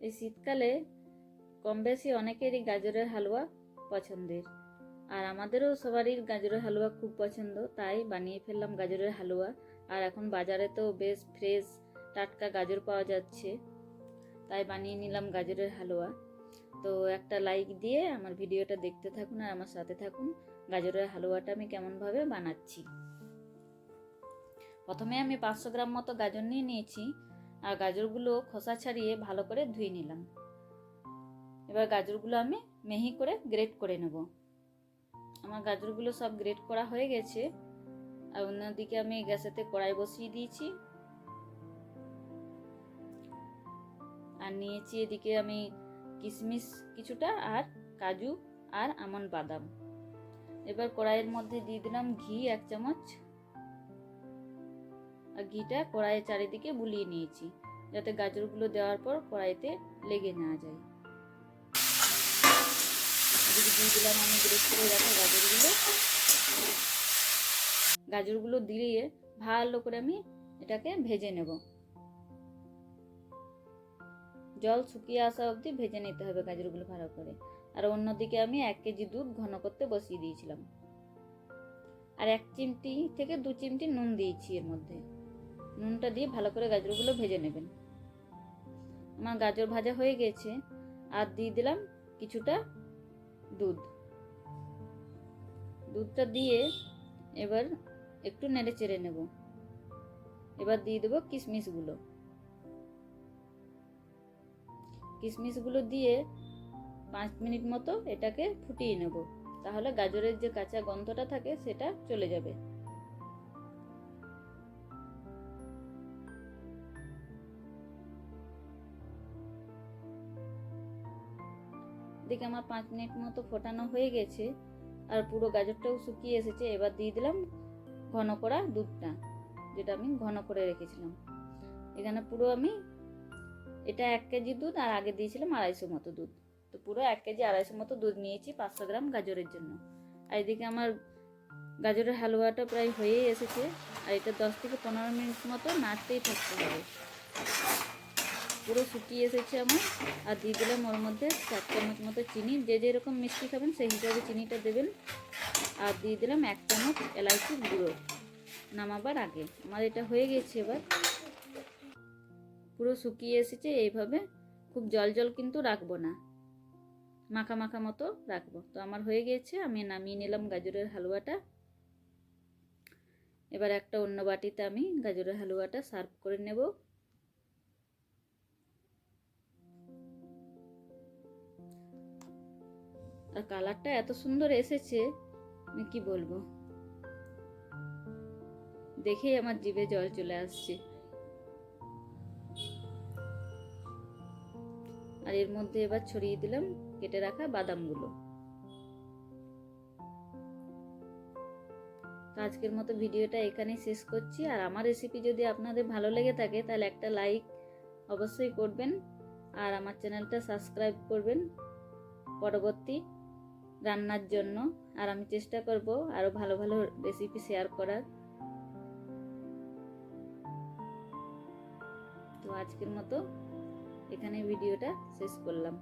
এই শীতকালে কম বেশি অনেকেরই গাজরের হালুয়া পছন্দের। আর আমাদেরও সবারই গাজরের হালুয়া খুব পছন্দ, তাই বানিয়ে ফেললাম গাজরের হালুয়া। আর এখন বাজারে তো বেশ ফ্রেশ, টাটকা গাজর পাওয়া যাচ্ছে, তাই বানিয়ে নিলাম গাজরের হালুয়া। তো একটা লাইক দিয়ে আমার ভিডিওটা দেখতে থাকুন আর আমার সাথে থাকুন, গাজরের হালুয়াটা আমি কেমনভাবে বানাচ্ছি। প্রথমে আমি পাঁচশো গ্রাম মতো গাজর নিয়ে নিয়েছি। আর গাজরগুলো খোসা ছাড়িয়ে ভালো করে ধুয়ে নিলাম। এবার গাজরগুলো আমি মেহি করে গ্রেট করে নেব। আমার গাজরগুলো সব গ্রেট করা হয়ে গেছে। আর অন্যদিকে আমি গ্যাসেতে কড়াই বসিয়ে দিয়েছি। আর নিয়েছি এদিকে আমি কিশমিশ কিছুটা আর কাজু আর আমন বাদাম। এবার কড়াইয়ের মধ্যে দিয়ে দিলাম ঘি এক চামচ। ঘিটা কড়াইয়ের চারিদিকে বুলিয়ে নিয়েছি, যাতে গাজরগুলো দেওয়ার পর কড়াইতে লেগে না যায়। দিলাম আমি করে রাখা গাজরগুলো। গাজরগুলো দিয়ে ভালো করে আমি এটাকে ভেজে নেব। জল শুকিয়ে আসা অবধি ভেজে নিতে হবে গাজরগুলো ভালো করে। আর অন্যদিকে আমি এক কেজি দুধ ঘন করতে বসিয়ে দিয়েছিলাম। আর এক চিমটি থেকে দু চিমটি নুন দিয়েছি এর মধ্যে। নুনটা দিয়ে ভালো করে গাজরগুলো ভেজে নেবেন। আমার গাজর ভাজা হয়ে গেছে, আর দিয়ে দিলাম কিছুটা দুধ। দুধটা দিয়ে এবার একটু নেড়ে চেড়ে নেব। এবার দিয়ে দেবো কিশমিশগুলো। কিশমিশগুলো দিয়ে পাঁচ মিনিট মতো এটাকে ফুটিয়ে নেব। তাহলে গাজরের যে কাঁচা গন্ধটা থাকে সেটা চলে যাবে। দেখে আমার পাঁচ মিনিট মতো ফোটানো হয়ে গেছে আর পুরো গাজরটাও শুকিয়ে এসেছে। এবার দিয়ে দিলাম ঘন করা দুধটা, যেটা আমি ঘন করে রেখেছিলাম। এখানে পুরো আমি এটা এক কেজি দুধ আর আগে দিয়েছিলাম আড়াইশো মতো দুধ। তো পুরো এক কেজি আড়াইশো মতো দুধ নিয়েছি পাঁচশো গ্রাম গাজরের জন্য। আর এদিকে আমার গাজরের হালুয়াটা প্রায় হয়েই এসেছে। আর এটা দশ থেকে পনেরো মিনিট মতো নাড়তেই থাকতে হবে। পুরো শুকিয়ে এসেছে আমার। আর দিয়ে দিলাম ওর মধ্যে চার চামচ মতো চিনি। যে যেরকম মিষ্টি খাবেন, সেই হিসাবে চিনিটা দেবেন। আর দিয়ে দিলাম এক চামচ এলাইচি গুঁড়ো নামাবার আগে। আমার এটা হয়ে গেছে এবার। পুরো শুকিয়ে এসেছে, এইভাবে খুব জল জল কিন্তু রাখব না। মাখা মাখা মতো রাখব। তো আমার হয়ে গেছে, আমি নামিয়ে নিলাম গাজরের হালুয়াটা। এবার একটা অন্য বাটিতে আমি গাজরের হালুয়াটা সার্ভ করে নেব। আর কালারটা এত সুন্দর এসেছে কি বলব? দেখেই আমার জিভে জল চলে আসছে। আর এর মধ্যে এবার ছড়িয়ে দিলাম, কেটে রাখা বাদামগুলো। আজকের মতো ভিডিওটা এখানেই শেষ করছি। আর আমার রেসিপি যদি আপনাদের ভালো লেগে থাকে, তাহলে একটা লাইক অবশ্যই করবেন। আর আমার চ্যানেলটা সাবস্ক্রাইব করবেন। পরবর্তী রান্নার জন্য। আর আমি চেষ্টা করব আরও ভালো ভালো রেসিপি শেয়ার করার। তো আজকের মতো এখানে ভিডিওটা শেষ করলাম।